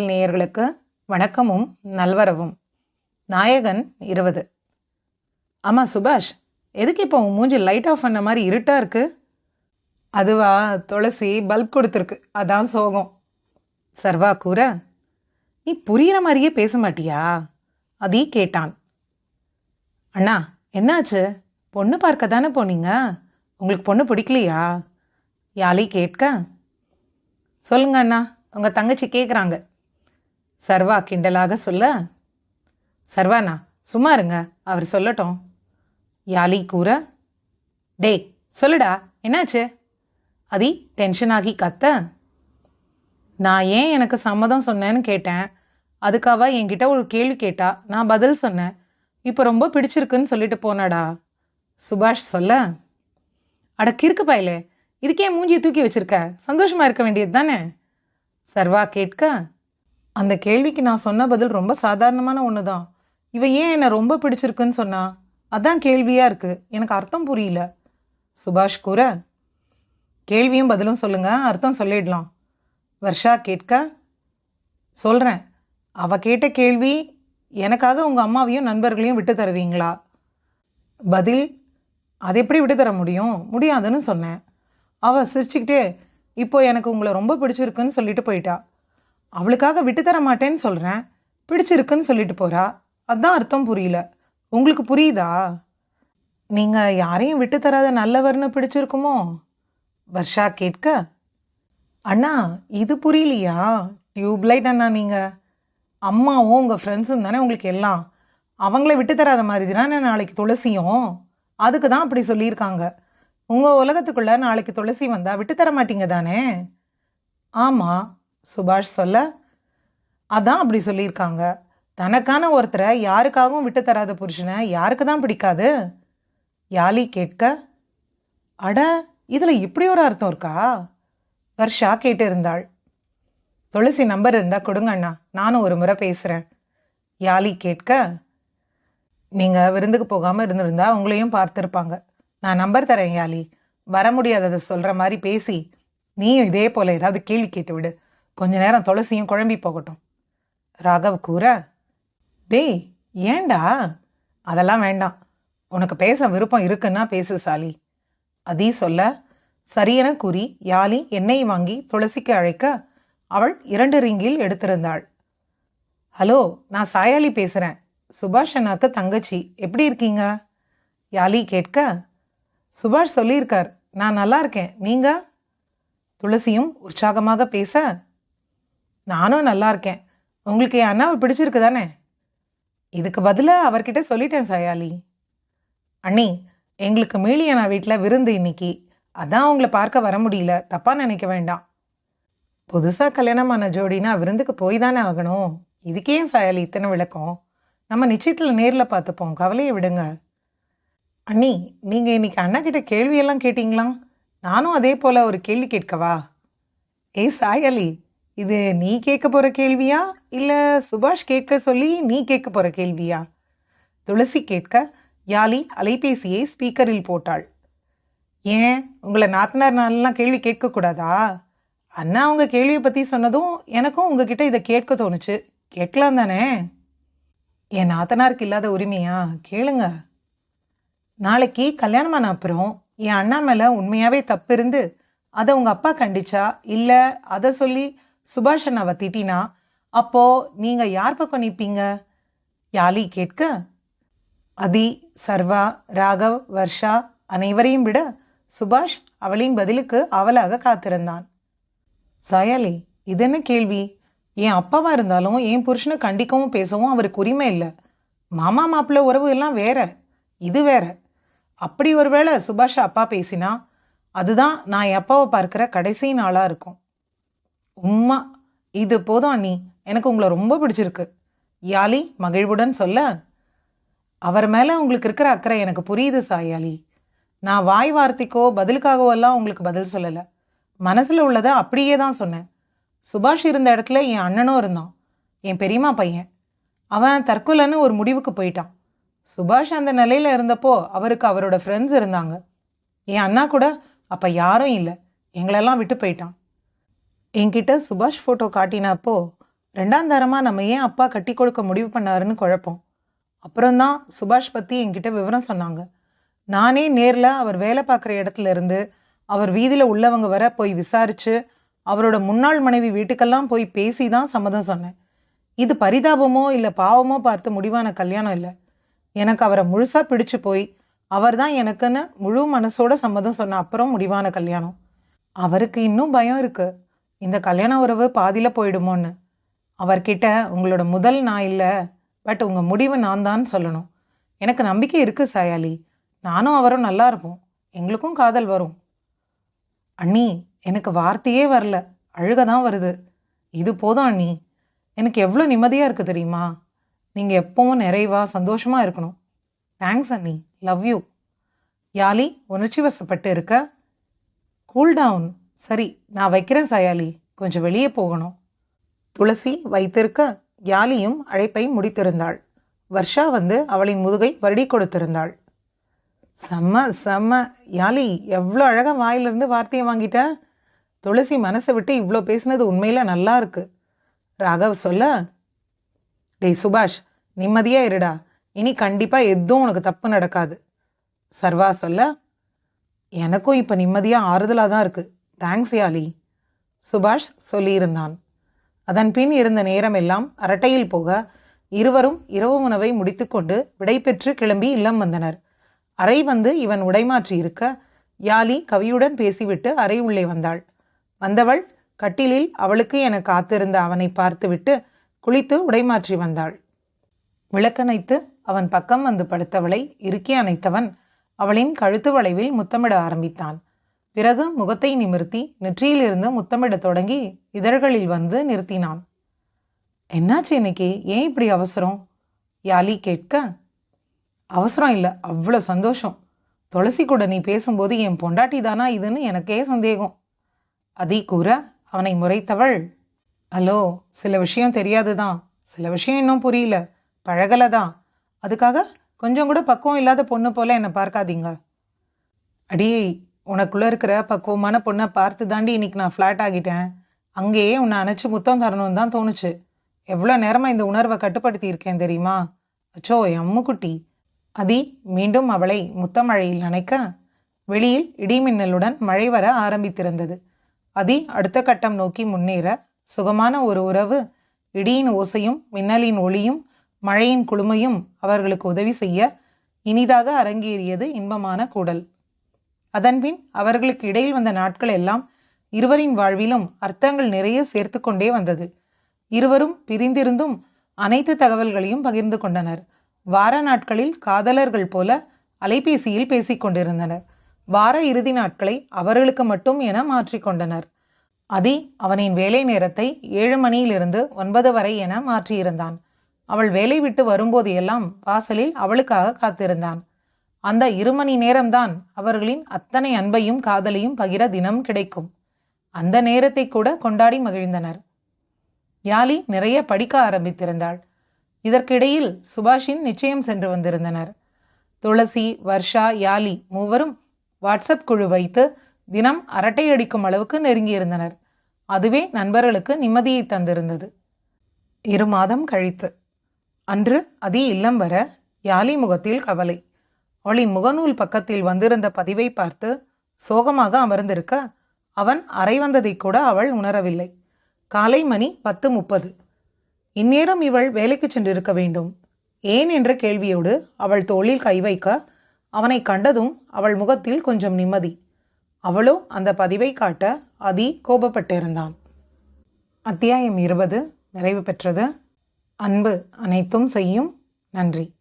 நேயர்களுக்கு வணக்கமும் நல்வரவும். நாயகன் இருபது. ஆமா சுபாஷ் எதுக்கு இப்போ உன் மூஞ்சி லைட் ஆஃப் பண்ண மாதிரி இருட்டா இருக்கு? அதுவா துளசி பல்ப் கொடுத்துருக்கு. அதான் சோகம். சர்வா கூற நீ புரியிற மாதிரியே பேச மாட்டியா? அதே கேட்டான். அண்ணா என்னாச்சு? பொண்ணு பார்க்க தானே போனீங்க? உங்களுக்கு பொண்ணு பிடிக்கலையா? யாழி கேட்க சொல்லுங்க அண்ணா உங்கள் தங்கச்சி கேட்குறாங்க சர்வா கிண்டலாக சொல்ல சர்வானா சும்மா இருங்க. அவர் சொல்லட்டும். யாலி கூற டேய் சொல்லுடா என்னாச்சு? அதி டென்ஷன் ஆகி கத்த நான் ஏன் எனக்கு சம்மதம் சொன்னேன்னு கேட்டேன். அதுக்காக என்கிட்ட ஒரு கேள்வி கேட்டா? நான் பதில் சொன்னேன். இப்போ ரொம்ப பிடிச்சிருக்குன்னு சொல்லிட்டு போனாடா. சுபாஷ் சொல்ல அட கிறுக்கு பயலே. இதுக்கே மூஞ்சியை தூக்கி வச்சிருக்க. சந்தோஷமா இருக்க வேண்டியது தானே? சர்வா கேட்க அந்த கேள்விக்கு நான் சொன்ன பதில் ரொம்ப சாதாரணமான ஒன்று தான் இவ ஏன் என்னை ரொம்ப பிடிச்சிருக்குன்னு சொன்னா? அதான் கேள்வியாக இருக்கு. எனக்கு அர்த்தம் புரியல. சுபாஷ் கூற கேள்வியும் பதிலும் சொல்லுங்க. அர்த்தம் சொல்லிடலாம். வர்ஷா கேட்க சொல்கிறேன் அவ கேட்ட கேள்வி எனக்காக உங்கள் அம்மாவையும் நண்பர்களையும் விட்டு தருவீங்களா? பதில் அது எப்படி விட்டு தர முடியும்? முடியாதுன்னு சொன்னேன். அவள் சிரிச்சுக்கிட்டே இப்போ எனக்கு உங்களை ரொம்ப பிடிச்சிருக்குன்னு சொல்லிட்டு போயிட்டா. அவளுக்காக விட்டு தர மாட்டேன்னு சொல்கிறேன் பிடிச்சிருக்குன்னு சொல்லிட்டு போகிறா அதான் அர்த்தம் புரியல. உங்களுக்கு புரியுதா? நீங்கள் யாரையும் விட்டு தராத நல்லவர்னு பிடிச்சிருக்குமோ? வர்ஷா கேட்க அண்ணா இது புரியலையா? டியூப்லைட் அண்ணா நீங்கள் அம்மாவும் உங்கள் ஃப்ரெண்ட்ஸும் தானே உங்களுக்கு எல்லாம். அவங்கள விட்டு தராத மாதிரி தானே நாளைக்கு துளசியும்? அதுக்கு தான் அப்படி சொல்லியிருக்காங்க. உங்கள் உலகத்துக்குள்ளே நாளைக்கு துளசி வந்தால் விட்டு தர மாட்டீங்க தானே? ஆமாம் சுபாஷ் சொல்ல அதான் அப்படி சொல்லியிருக்காங்க. தனக்கான ஒருத்தரை யாருக்காகவும் விட்டு தராத புருஷனை யாருக்கு தான் பிடிக்காது? யாலி கேட்க அட இதில் இப்படி ஒரு அர்த்தம் இருக்கா? வர்ஷா கேட்டு இருந்தாள் துளசி நம்பர் இருந்தால் கொடுங்க அண்ணா நானும் ஒரு முறை பேசுகிறேன் யாலி கேட்க நீங்கள் விருந்துக்கு போகாமல் இருந்திருந்தா உங்களையும் பார்த்துருப்பாங்க. நான் நம்பர் தரேன் யாலி வர முடியாததை சொல்கிற மாதிரி பேசி நீயும் இதே போல் ஏதாவது கேள்வி கேட்டு விடு கொஞ்ச நேரம் துளசியும் குழம்பி போகட்டும். ராகவ் கூற டேய் ஏன்டா? அதெல்லாம் வேண்டாம். உனக்கு பேச விருப்பம் இருக்குன்னா பேசு சாலி. அதீ சொல்ல சரியென கூறி யாலி எண்ணெய் வாங்கி துளசிக்கு அழைக்க அவள் இரண்டு ரிங்கில் எடுத்திருந்தாள். ஹலோ நான் சாயாலி பேசுகிறேன் சுபாஷ் அண்ணாக்கு தங்கச்சி. எப்படி இருக்கீங்க? யாலி கேட்க சுபாஷ் சொல்லியிருக்கார். நான் நல்லா இருக்கேன். நீங்க? துளசியும் உற்சாகமாக பேச நானும் நல்லா இருக்கேன். உங்களுக்கு என் அண்ணாவை பிடிச்சிருக்கு தானே? இதுக்கு பதிலாக அவர்கிட்ட சொல்லிட்டேன் சயாலி. அண்ணி எங்களுக்கு மீளி வீட்டில் விருந்து இன்னைக்கு. அதான் உங்களை பார்க்க வர முடியல. தப்பாக நினைக்க வேண்டாம். புதுசாக கல்யாணமான ஜோடினா விருந்துக்கு போய் தானே ஆகணும். இதுக்கே ஏன் சாயாலி இத்தனை விளக்கம்? நம்ம நிச்சயத்தில் நேரில் பார்த்துப்போம். கவலையை விடுங்க. அண்ணி நீங்கள் இன்னைக்கு அண்ணா கிட்ட கேள்வியெல்லாம் கேட்டிங்களா? நானும் அதே போல் ஒரு கேள்வி கேட்கவா? ஏய் சாயாலி இது நீ கேட்க போகிற கேள்வியா? இல்லை சுபாஷ் கேட்க சொல்லி நீ கேட்க போகிற கேள்வியா? துளசி கேட்க யாலி அலைபேசியை ஸ்பீக்கரில் போட்டாள். ஏன்? உங்களை நாத்தனார் நாளெல்லாம் கேள்வி கேட்கக்கூடாதா? அண்ணா அவங்க கேள்வியை பற்றி சொன்னதும் எனக்கும் உங்ககிட்ட இதை கேட்க தோணுச்சு. கேட்கலாம் தானே? என் நாத்தனாருக்கு இல்லாத உரிமையா? கேளுங்க. நாளைக்கு கல்யாணமான அப்புறம் என் அண்ணா மேலே உண்மையாகவே தப்பு இருந்து அதை உங்கள் அப்பா கண்டிச்சா? இல்லை அதை சொல்லி சுபாஷ் அண்ணாவை திட்டினா அப்போ நீங்கள் யார் பக்கம் நிற்பீங்க யாலி கேட்க அதி சர்வா ராகவ் வர்ஷா அனைவரையும் விட சுபாஷ் அவளின் பதிலுக்கு அவளாக காத்திருந்தான். சயாலி இது என்ன கேள்வி? என் அப்பாவா இருந்தாலும் என் புருஷனை கண்டிக்கவும் பேசவும் அவருக்கு உரிமை இல்லை. மாமா மாப்பிள்ளை உறவு எல்லாம் வேற. இது வேற. அப்படி ஒருவேளை சுபாஷ் அப்பா பேசினா அதுதான் நான் என் அப்பாவை பார்க்குற கடைசி நாளாக இருக்கும். உம்மா இது போதும் அண்ணி. எனக்கு உங்களை ரொம்ப பிடிச்சிருக்கு. யாலி மகிழ்வுடன் சொல்ல. அவர் மேலே உங்களுக்கு இருக்கிற அக்கறை எனக்கு புரியுது சாயாலி. நான் வாய் வார்த்தைக்கோ பதிலுக்காகவோ எல்லாம் உங்களுக்கு பதில் சொல்லலை. மனசில் உள்ளதை அப்படியே தான் சொன்னேன். சுபாஷ் இருந்த இடத்துல என் அண்ணனும் இருந்தான். என் பெரியம்மா பையன். அவன் தற்கொலைன்னு ஒரு முடிவுக்கு போயிட்டான். சுபாஷ் அந்த நிலையில் இருந்தப்போ அவருக்கு அவரோட ஃப்ரெண்ட்ஸ் இருந்தாங்க. என் அண்ணா கூட அப்போ யாரும் இல்லை. எங்களெல்லாம் விட்டு போயிட்டான். என்கிட்ட சுபாஷ் ஃபோட்டோ காட்டினப்போ ரெண்டாம் தரமாக நம்ம ஏன் அப்பா கட்டி கொடுக்க முடிவு பண்ணாருன்னு குழப்பம். அப்புறம்தான் சுபாஷ் பற்றி என்கிட்ட விவரம் சொன்னாங்க. நானே நேரில் அவர் வேலை பார்க்குற இடத்துல இருந்து அவர் வீதியில் உள்ளவங்க வர போய் விசாரித்து அவரோட முன்னாள் மனைவி வீட்டுக்கெல்லாம் போய் பேசி தான் சம்மதம் சொன்னேன். இது பரிதாபமோ இல்லை பாவமோ பார்த்து முடிவான கல்யாணம் இல்லை. எனக்கு அவரை முழுசாக பிடிச்சு போய் அவர் தான் எனக்குன்னு முழு மனசோட சம்மதம் சொன்ன அப்புறம் முடிவான கல்யாணம். அவருக்கு இன்னும் பயம் இருக்குது இந்த கல்யாண உறவு பாதியில் போயிடுமோன்னு. அவர்கிட்ட உங்களோட முதல் நான் இல்லை பட் உங்கள் முடிவு நான் தான் சொல்லணும். எனக்கு நம்பிக்கை இருக்குது சாயாலி. நானும் அவரும் நல்லா இருப்போம். எங்களுக்கும் காதல் வரும். அண்ணி எனக்கு வார்த்தையே வரல. அழுக தான் வருது. இது போதும் அண்ணி. எனக்கு எவ்வளோ நிம்மதியாக இருக்குது தெரியுமா? நீங்கள் எப்பவும் நிறைவாக சந்தோஷமாக இருக்கணும். தேங்க்ஸ் அண்ணி. லவ் யூ யாலி உணர்ச்சி வசப்பட்டு இருக்க. கூல் டவுன் சரி நான் வைக்கிறேன் சயாலி. கொஞ்சம் வெளியே போகணும். துளசி வைத்திருக்க யாலியும் அழைப்பை முடித்திருந்தாள். வர்ஷா வந்து அவளின் முதுகை வருடி கொடுத்திருந்தாள். செம்ம செம்ம. யாலி எவ்வளோ அழகாக வாயிலிருந்து வார்த்தையை வாங்கிட்ட? துளசி மனசை விட்டு இவ்வளோ பேசினது உண்மையில் நல்லா இருக்கு. ராகவ் சொல்ல டேய் சுபாஷ் நிம்மதியாக இருடா. இனி கண்டிப்பாக எதுவும் உனக்கு தப்பு நடக்காது. சர்வா சொல்ல எனக்கும் இப்போ நிம்மதியாக ஆறுதலாக தான் இருக்குது தேங்க்ஸ் யாலி சுபாஷ் சொல்லியிருந்தான். அதன் பின் இருந்த நேரமெல்லாம் அரட்டையில் போக இருவரும் இரவு உணவை முடித்துக்கொண்டு விடைபெற்று கிளம்பி இல்லம் வந்தனர். அறை வந்து இவன் உடைமாற்றி இருக்க யாலி கவியுடன் பேசிவிட்டு அறை உள்ளே வந்தாள். வந்தவள் கட்டிலில் அவளுக்கு என காத்திருந்த அவனை பார்த்துவிட்டு குளித்து உடைமாற்றி வந்தாள். விளக்கணைத்து அவன் பக்கம் வந்து படுத்தவளை இறுக்கி அணைத்தவன் அவளின் கழுத்து வளைவில் முத்தமிட ஆரம்பித்தான். பிறகு முகத்தை நிமிர்த்தி நெற்றியிலிருந்து முத்தமிடத் தொடங்கி இதழ்களில் வந்து நிறுத்தினான். என்னாச்சு இன்னைக்கு? ஏன் இப்படி அவசரம்? யாலி கேட்க அவசரம் இல்லை அவ்வளோ சந்தோஷம். துளசி கூட நீ பேசும்போது என் பொண்டாட்டி தானா இதுன்னு எனக்கே சந்தேகம். அதை கூற அவனை முறைத்தவள். ஹலோ சில விஷயம் தெரியாது தான். சில விஷயம் இன்னும் புரியல. பழகலை தான். அதுக்காக கொஞ்சம் கூட பக்குவம் இல்லாத பொண்ணு போல என்னை பார்க்காதீங்க. அடியே உனக்குள்ளே இருக்கிற பக்குவமான பொண்ணை பார்த்து தாண்டி இன்னைக்கு நான் ஃப்ளாட் ஆகிட்டேன். அங்கேயே உன்னை அணைச்சி முத்தம் தரணும்னு தான் தோணுச்சு. எவ்வளோ நேரமாக இந்த உணர்வை கட்டுப்படுத்தி இருக்கேன் தெரியுமா? அச்சோ அம்முக்குட்டி அதி மீண்டும் அவளை முத்தமழையில் அணைக்க வெளியில் இடிமின்னலுடன் மழை வர ஆரம்பித்திருந்தது. அதி அடுத்த கட்டம் நோக்கி முன்னேற சுகமான ஒரு உறவு இடியின் ஓசையும் மின்னலின் ஒளியும் மழையின் குளுமையும் அவர்களுக்கு உதவி செய்ய இனிதாக அரங்கேறியது இன்பமான கூடல். அதன்பின் அவர்களுக்கு இடையில் வந்த நாட்கள் எல்லாம் இருவரின் வாழ்விலும் அர்த்தங்கள் நிறைய சேர்த்து கொண்டே வந்தது. இருவரும் பிரிந்திருந்தும் அனைத்து தகவல்களையும் பகிர்ந்து கொண்டனர். வார நாட்களில் காதலர்கள் போல அலைபேசியில் பேசிக் கொண்டிருந்தனர். வார இறுதி நாட்களை அவர்களுக்கு மட்டும் என மாற்றிக்கொண்டனர் அதி அவனின் வேலை நேரத்தை ஏழு மணியிலிருந்து ஒன்பது வரை என மாற்றியிருந்தான். அவள் வேலை விட்டு வரும்போது எல்லாம் வாசலில் அவளுக்காக காத்திருந்தான். அந்த இரு மணி நேரம்தான் அவர்களின் அத்தனை அன்பையும் காதலையும் பகிர தினம் கிடைக்கும். அந்த நேரத்தை கூட கொண்டாடி மகிழ்ந்தனர். யாலி நிறைய படிக்க ஆரம்பித்திருந்தாள். இதற்கிடையில் சுபாஷின் நிச்சயம் சென்று வந்திருந்தனர். துளசி வர்ஷா யாலி மூவரும் வாட்ஸ்அப் குழு வைத்து தினம் அரட்டை அடிக்கும் அளவுக்கு நெருங்கியிருந்தனர். அதுவே நண்பர்களுக்கு நிம்மதியை தந்திருந்தது. இரு மாதம் கழித்து. அன்று அதி இல்லம் வர யாலி முகத்தில் கவலை. அவளின் முகநூல் பக்கத்தில் வந்திருந்த பதிவை பார்த்து சோகமாக அமர்ந்திருக்க அவன் அறை வந்ததை கூட அவள் உணரவில்லை. காலை மணி பத்து முப்பது. இந்நேரம் இவள் வேலைக்கு சென்றிருக்க வேண்டும். ஏன் என்ற கேள்வியோடு அவள் தோளில் கை வைக்க அவனை கண்டதும் அவள் முகத்தில் கொஞ்சம் நிம்மதி. அவளோ அந்த பதிவை காட்ட அதி கோபப்பட்டிருந்தான். அத்தியாயம் இருபது. நிறைவு பெற்றது. அன்பு அனைத்தும் செய்யும். நன்றி.